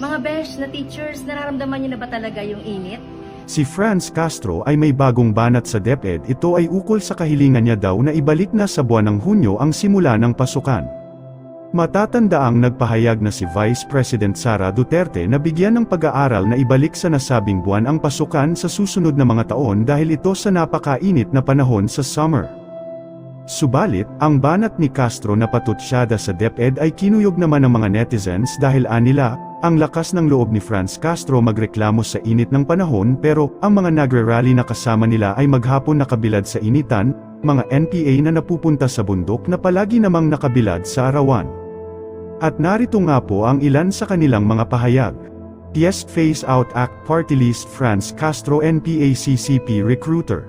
Mga besh na teachers, nararamdaman niyo na ba talaga yung init? Si Franz Castro ay may bagong banat sa DepEd ito ay ukol sa kahilingan niya daw na ibalik na sa buwan ng Hunyo ang simula ng pasukan. Matatandaang nagpahayag na si Vice President Sara Duterte na bigyan ng pag-aaral na ibalik sa nasabing buwan ang pasukan sa susunod na mga taon dahil ito sa napakainit na panahon sa summer. Subalit, ang banat ni Castro na patutsyada sa DepEd ay kinuyog naman ng mga netizens dahil anila, ang lakas ng loob ni Franz Castro magreklamo sa init ng panahon pero ang mga nagre-rally na kasama nila ay maghapon nakabilad sa initan, mga NPA na napupunta sa bundok na palagi namang nakabilad sa arawan. At narito nga po ang ilan sa kanilang mga pahayag. Yes Phase Out Act Party List Franz Castro NPA-CCP Recruiter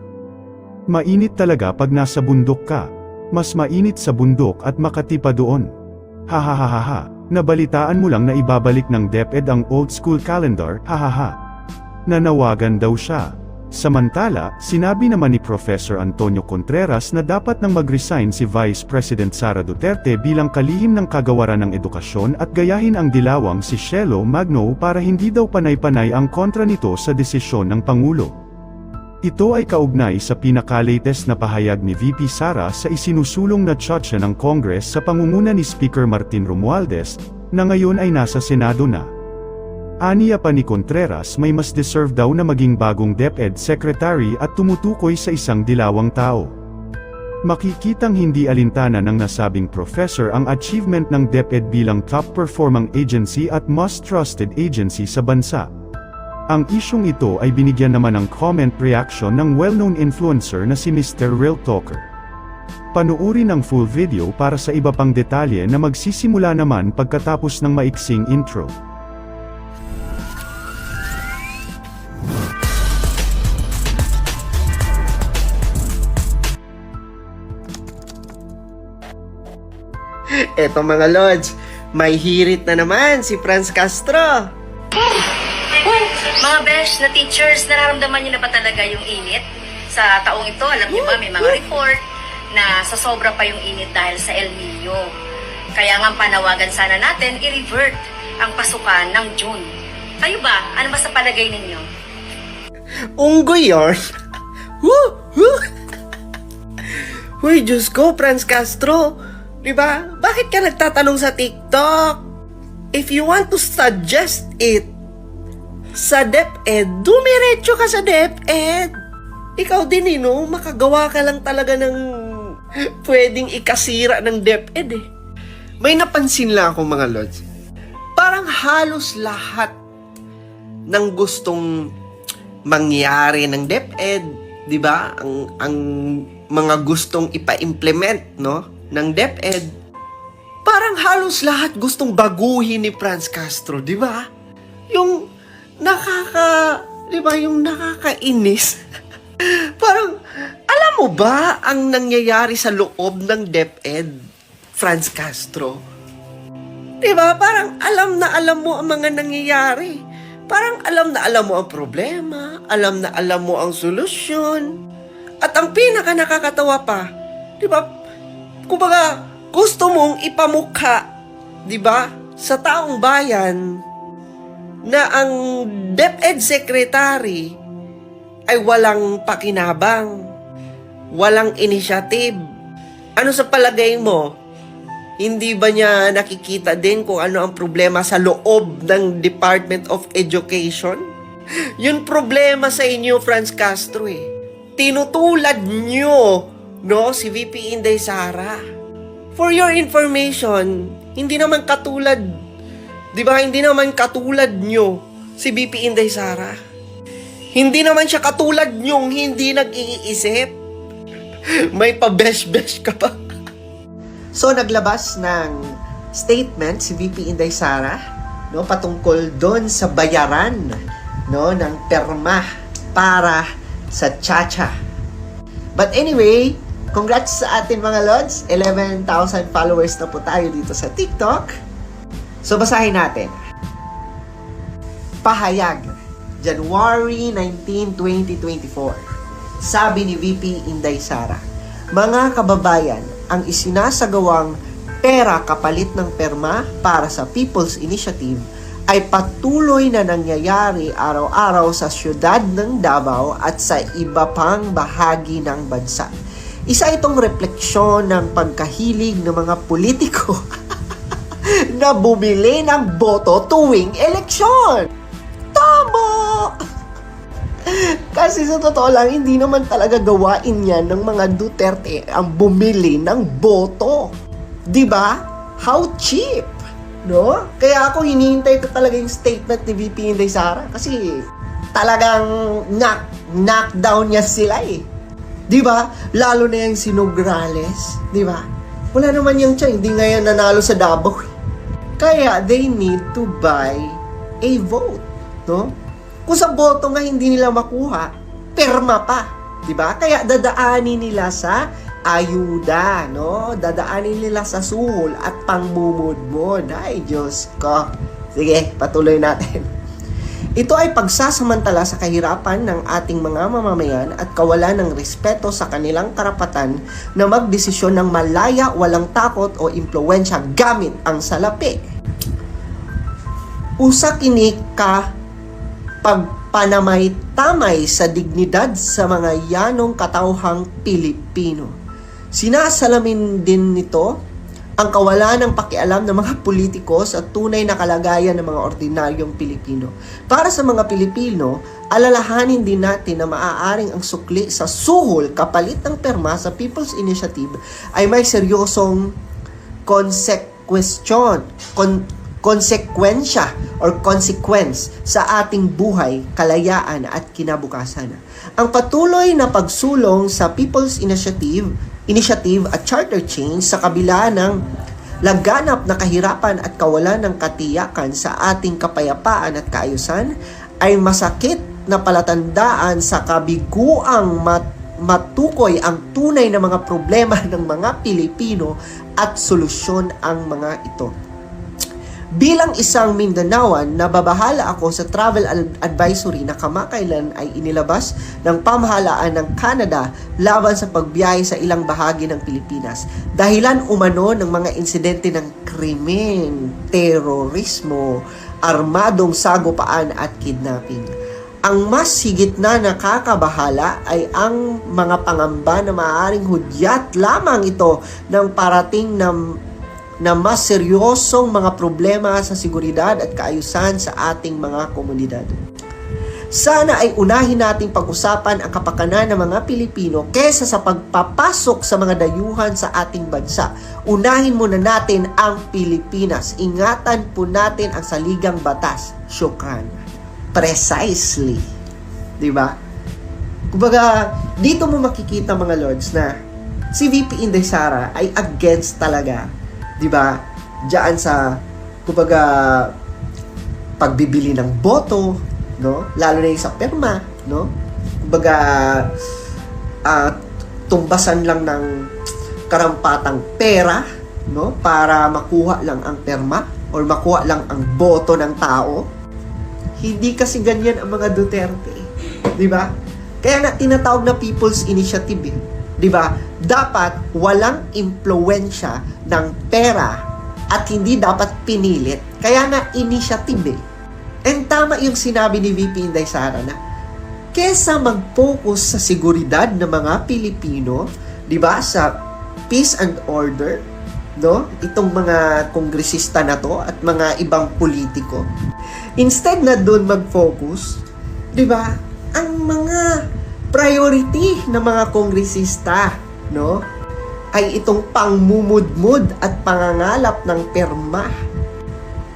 Mainit talaga pag nasa bundok ka. Mas mainit sa bundok at Makati pa doon. Hahaha, nabalitaan mo lang na ibabalik ng DepEd ang old school calendar, hahaha. Nanawagan daw siya. Samantala, sinabi naman ni Professor Antonio Contreras na dapat nang mag-resign si Vice President Sara Duterte bilang kalihim ng kagawaran ng edukasyon at gayahin ang dilawang si Shelo Magno para hindi daw panay-panay ang kontra nito sa desisyon ng Pangulo. Ito ay kaugnay sa pinaka-latest na pahayag ni VP Sara sa isinusulong na tsatsya ng Congress sa pangunguna ni Speaker Martin Romualdez, na ngayon ay nasa Senado na. Aniya pa ni Contreras may mas deserve daw na maging bagong DepEd Secretary at tumutukoy sa isang dilawang tao. Makikitang hindi alintana ng nasabing professor ang achievement ng DepEd bilang top-performing agency at most trusted agency sa bansa. Ang isyong ito ay binigyan naman ng comment reaction ng well-known influencer na si Mr. Real Talker. Panuuri ng full video para sa iba pang detalye na magsisimula naman pagkatapos ng maiksing intro. Eto mga lords, may hirit na naman si Franz Castro. Mga besh na teachers, nararamdaman niyo na ba talaga yung init? Sa taong ito, alam niyo ba, may mga report na sa sobra pa yung init dahil sa El Nino. Kaya nga panawagan sana natin, i-revert ang pasukan ng June. Kayo ba? Ano ba sa palagay ninyo? Unggoy yun. Woo! Woo! Uy, Diyos ko, Franz Castro. Di ba? Bakit ka nagtatanong sa TikTok? If you want to suggest it sa DepEd, dumiretso ka sa DepEd. Ikaw din, eh, no? Makagawa ka lang talaga ng pwedeng ikasira ng DepEd, eh. May napansin lang ako, mga lods. Parang halos lahat ng gustong mangyari ng DepEd, 'di ba? Ang ang mga gustong ipa-implement, no, ng DepEd. Parang halos lahat gustong baguhin ni Franz Castro, 'di ba? Yung nakaka, 'di ba, yung nakakainis. Parang alam mo ba ang nangyayari sa loob ng DepEd, Franz Castro? 'Di ba? Parang alam na alam mo ang mga nangyayari. Parang alam na alam mo ang problema, alam na alam mo ang solusyon. At ang pinaka nakakatawa pa, 'di ba? Kumbaga, gusto mong ipamukha, 'di ba, sa taong bayan na ang DepEd secretary ay walang pakinabang, walang initiative. Ano sa palagay mo? Hindi ba niya nakikita din kung ano ang problema sa loob ng Department of Education? Yun problema sa inyo, Franz Castro eh. Tinutulad nyo, no, si VP Inday Sara. For your information, hindi naman katulad, di ba, hindi naman katulad nyo si VP Inday Sara. Hindi naman siya katulad nyong hindi nag-iisip. May pa-besh-besh ka pa. So naglabas ng statement si VP Inday Sara no patungkol doon sa bayaran no ng perma para sa Chacha. But anyway, congrats sa atin mga lods. 11,000 followers na po tayo dito sa TikTok. So basahin natin. Pahayag, January 19, 2024. Sabi ni VP Inday Sara, Mga kababayan, ang isinasagawang pera kapalit ng perma para sa People's Initiative ay patuloy na nangyayari araw-araw sa syudad ng Davao at sa iba pang bahagi ng bansa. Isa itong refleksyon ng pagkahilig ng mga politiko na bumili ng boto tuwing eleksyon. Tama! Kasi sa totoo lang, hindi naman talaga gawain yan ng mga Duterte ang bumili ng boto. ba? How cheap! No? Kaya ako hinihintay ko talaga yung statement ni VP Inday Sara kasi talagang knock, knockdown niya sila eh. 'Di ba? Lalo na yung si Nograles, 'di ba? Wala naman yung siya, hindi nga yan nanalo sa Davao. Kaya they need to buy a vote, no? Kung sa boto nga hindi nila makuha, perma pa, 'di ba? Kaya dadaanin nila sa ayuda, no? Dadaanin nila sa suhol at pangmumudmod. Ay, Diyos ko. Sige, patuloy natin. Ito ay pagsasamantala sa kahirapan ng ating mga mamamayan at kawalan ng respeto sa kanilang karapatan na magdesisyon ng malaya, walang takot o impluensya gamit ang salapi. Usa kini ka pagpanamay-tamay sa dignidad sa mga yanong katauhang Pilipino. Sinasalamin din nito ang kawalan ng pakialam ng mga politiko sa tunay na kalagayan ng mga ordinaryong Pilipino. Para sa mga Pilipino, alalahanin din natin na maaaring ang sukli sa suhol kapalit ng perma sa People's Initiative ay may seryosong konsekwestiyon, kon, konsekwensya or consequence sa ating buhay, kalayaan at kinabukasan. Ang patuloy na pagsulong sa People's Initiative, Initiative at Charter Change sa kabila ng laganap na kahirapan at kawalan ng katiyakan sa ating kapayapaan at kaayusan ay masakit na palatandaan sa kabiguang mat- matukoy ang tunay na mga problema ng mga Pilipino at solusyon ang mga ito. Bilang isang Mindanaoan, nababahala ako sa travel ad- advisory na kamakailan ay inilabas ng pamahalaan ng Canada laban sa pagbiyahe sa ilang bahagi ng Pilipinas. Dahilan umano ng mga insidente ng krimen, terorismo, armadong sagupaan at kidnapping. Ang mas higit na nakakabahala ay ang mga pangamba na maaaring hudyat lamang ito ng parating na na mas seryosong mga problema sa seguridad at kaayusan sa ating mga komunidad. Sana ay unahin nating pag-usapan ang kapakanan ng mga Pilipino kesa sa pagpapasok sa mga dayuhan sa ating bansa. Unahin muna natin ang Pilipinas. Ingatan po natin ang saligang batas. Syukran. Precisely. 'Di ba? Kumbaga, dito mo makikita mga lords na si VP Inday Sara ay against talaga 'di ba? Diyan sa kumbaga pagbibili ng boto, no? Lalo na yung sa perma, no? Kumbaga ah, tumbasan lang ng karampatang pera, no? Para makuha lang ang perma or makuha lang ang boto ng tao. Hindi kasi ganyan ang mga Duterte, 'di ba? Kaya na tinatawag na People's Initiative, eh. 'Di ba? Dapat walang impluwensya ng pera at hindi dapat pinilit. Kaya na initiative eh. And tama yung sinabi ni VP Inday Sara na kesa mag-focus sa seguridad ng mga Pilipino, 'di ba, sa peace and order, no? Itong mga kongresista na to at mga ibang politiko. Instead na doon mag-focus, 'di ba? Ang mga priority ng mga kongresista, no? Ay itong pangmumudmud at pangangalap ng perma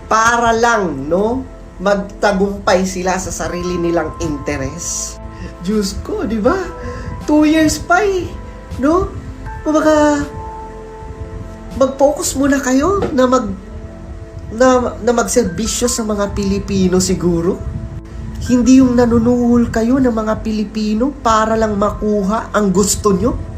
para lang, no? Magtagumpay sila sa sarili nilang interes. Diyos ko, di ba? Two years pa eh, no? Kumbaga, mag-focus muna kayo na mag na, na magserbisyo sa mga Pilipino siguro. Hindi yung nanunuhol kayo ng mga Pilipino para lang makuha ang gusto nyo.